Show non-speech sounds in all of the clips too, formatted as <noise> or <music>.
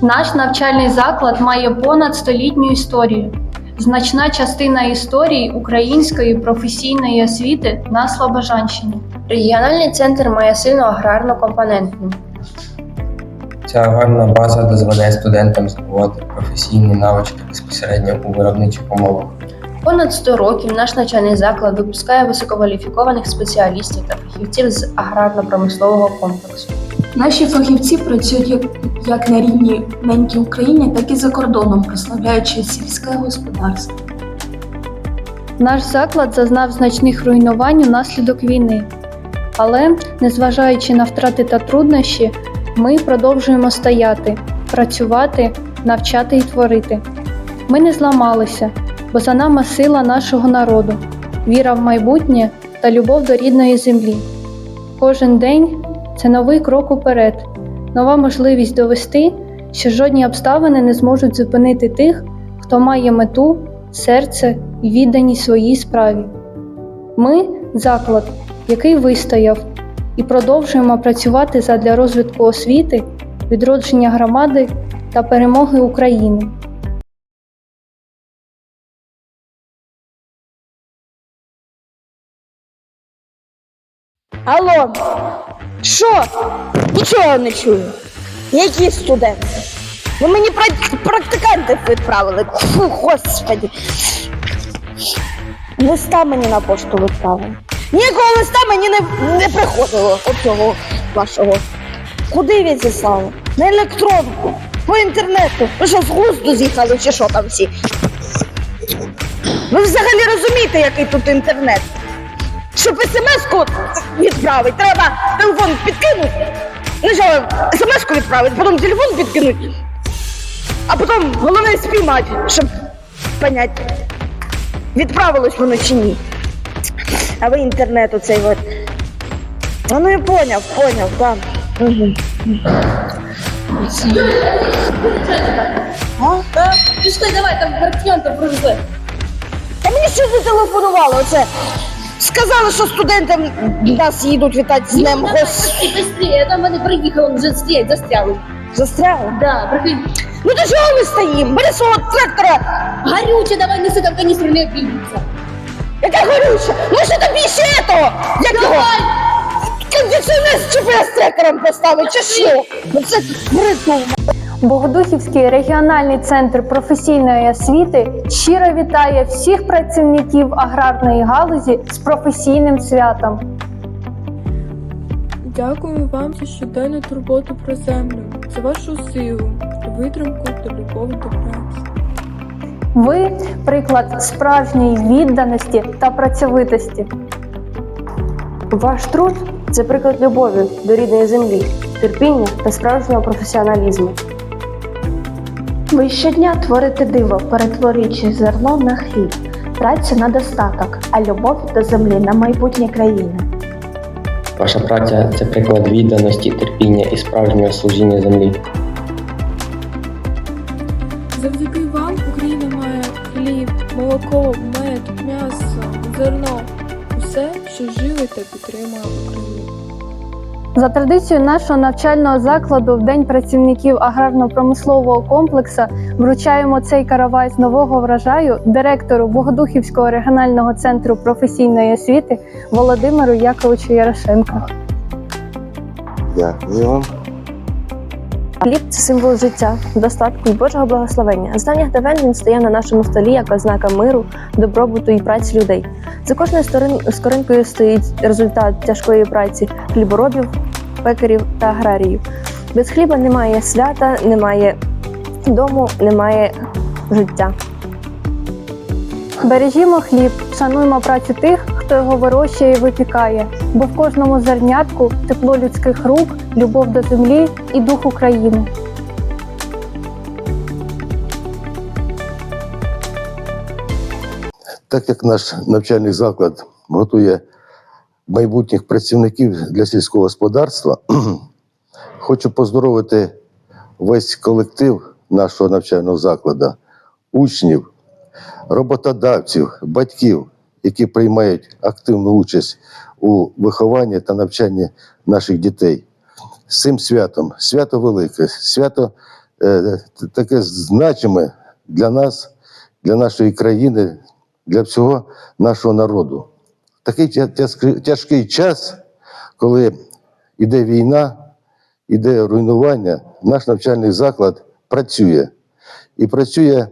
Наш навчальний заклад має понад столітню історію. Значна частина історії української професійної освіти на Слобожанщині. Регіональний центр має сильну аграрну компонентну. Ця аграрна база дозволяє студентам здобувати професійні навички безпосередньо у виробничих умовах. Понад 100 років наш навчальний заклад випускає висококваліфікованих спеціалістів та фахівців з аграрно-промислового комплексу. Наші фахівці працюють як, як на рідній ненькій Україні, так і за кордоном, прославляючи сільське господарство. Наш заклад зазнав значних руйнувань унаслідок війни. Але, незважаючи на втрати та труднощі, ми продовжуємо стояти, працювати, навчати і творити. Ми не зламалися, бо за нами сила нашого народу, віра в майбутнє та любов до рідної землі. Кожен день це новий крок уперед, нова можливість довести, що жодні обставини не зможуть зупинити тих, хто має мету, серце і відданість своїй справі. Ми заклад, який вистояв, і продовжуємо працювати задля розвитку освіти, відродження громади та перемоги України. Алло, що? Нічого не чую. Які студенти? Ви мені прак- практикантів відправили. Фу, господи. Листа мені на пошту відправили. Ніякого листа мені не, не приходило оцього вашого. Куди він відіслали? На електронку, по інтернету. Ви що з глузду з'їхали, чи що там всі? Ви взагалі розумієте, який тут інтернет? Щоб смс-ку відправити, треба телефон підкинути. Ну що, смс-ку відправити, потім телефон підкинути, а потім головне спіймати, щоб понять, відправилось воно чи ні. А ви інтернет оцей от. А ну я поняв, поняв, так. Угу. А? Так. Пішли, давай, там партіянтів привезли. Та мені ще зателефонували оце. Сказали, що студенти нас їдуть вітати з днем гос... Быстрее, там вони приїхали, вже стоять, застряли. Застряли. Да, прикинь. Ну до чого ми стоїмо? Бери свого трактора. Горюче, давай неси, там каністру не обійдеться. Яке горюче? Ну що тобі ще того? Як його? Кондиціонер з ЧПС трекером поставить, чи що? Ну це придумав. Богодухівський регіональний центр професійної освіти щиро вітає всіх працівників аграрної галузі з професійним святом. Дякую вам за щоденну турботу про землю, за вашу силу, витримку та любов до праці. Ви приклад справжньої відданості та працьовитості. Ваш труд це приклад любові до рідної землі, терпіння та справжнього професіоналізму. Ви щодня творите диво, перетворюючи зерно на хліб, працю на достаток, а любов до землі на майбутнє країни. Ваша праця це приклад відданості, терпіння і справжнього служіння землі. Завдяки вам Україна має хліб, молоко, мед, м'ясо, зерно усе, що живе та підтримує Україну. За традицією нашого навчального закладу в День працівників аграрно-промислового комплексу вручаємо цей каравай з нового врожаю директору Богодухівського регіонального центру професійної освіти Володимиру Яковичу Ярошенко. Дякую вам. Хліб це символ життя, достатку і Божого благословення. З давніх давен він стояв на нашому столі як ознака миру, добробуту і праці людей. За кожною скоринкою стоїть результат тяжкої праці хліборобів, пекарів та аграріїв. Без хліба немає свята, немає дому, немає життя. Бережімо хліб, шануймо працю тих, хто його вирощує і випікає, бо в кожному зернятку тепло людських рук, любов до землі і дух України. Так як наш навчальний заклад готує майбутніх працівників для сільського господарства, <clears throat> хочу поздоровити весь колектив нашого навчального закладу, учнів, роботодавців, батьків, які приймають активну участь у вихованні та навчанні наших дітей. З цим святом, свято велике, свято е, таке значиме для нас, для нашої країни, для всього нашого народу. Такий тяжкий- час, коли йде війна, йде руйнування, наш навчальний заклад працює і працює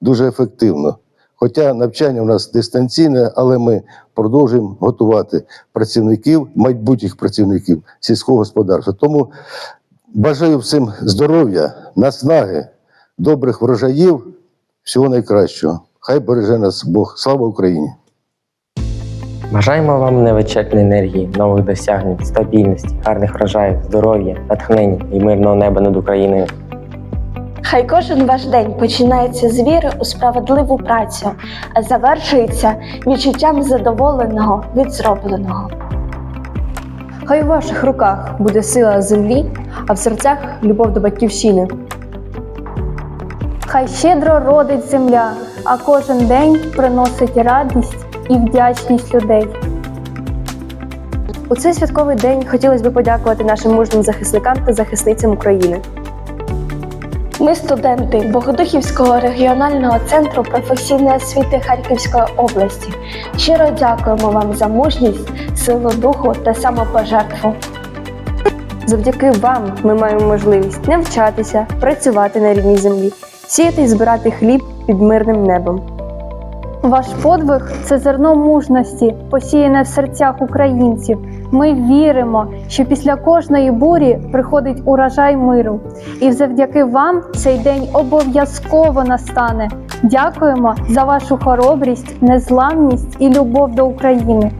дуже ефективно. Хоча навчання у нас дистанційне, але ми продовжуємо готувати працівників, майбутніх працівників сільського господарства. Тому бажаю всім здоров'я, наснаги, добрих врожаїв, всього найкращого. Хай береже нас Бог. Слава Україні! Бажаємо вам невичерпної енергії, нових досягнень, стабільності, гарних врожаїв, здоров'я, натхнення і мирного неба над Україною. Хай кожен ваш день починається з віри у справедливу працю, а завершується відчуттям задоволеного від зробленого. Хай у ваших руках буде сила землі, а в серцях любов до батьківщини. Хай щедро родить земля, а кожен день приносить радість і вдячність людей. У цей святковий день хотілося б подякувати нашим мужнім захисникам та захисницям України. Ми студенти Богодухівського регіонального центру професійної освіти Харківської області. Щиро дякуємо вам за мужність, силу духу та самопожертву. Завдяки вам ми маємо можливість навчатися, працювати на рідній землі, сіяти і збирати хліб під мирним небом. Ваш подвиг це зерно мужності, посіяне в серцях українців. Ми віримо, що після кожної бурі приходить урожай миру, і завдяки вам цей день обов'язково настане. Дякуємо за вашу хоробрість, незламність і любов до України.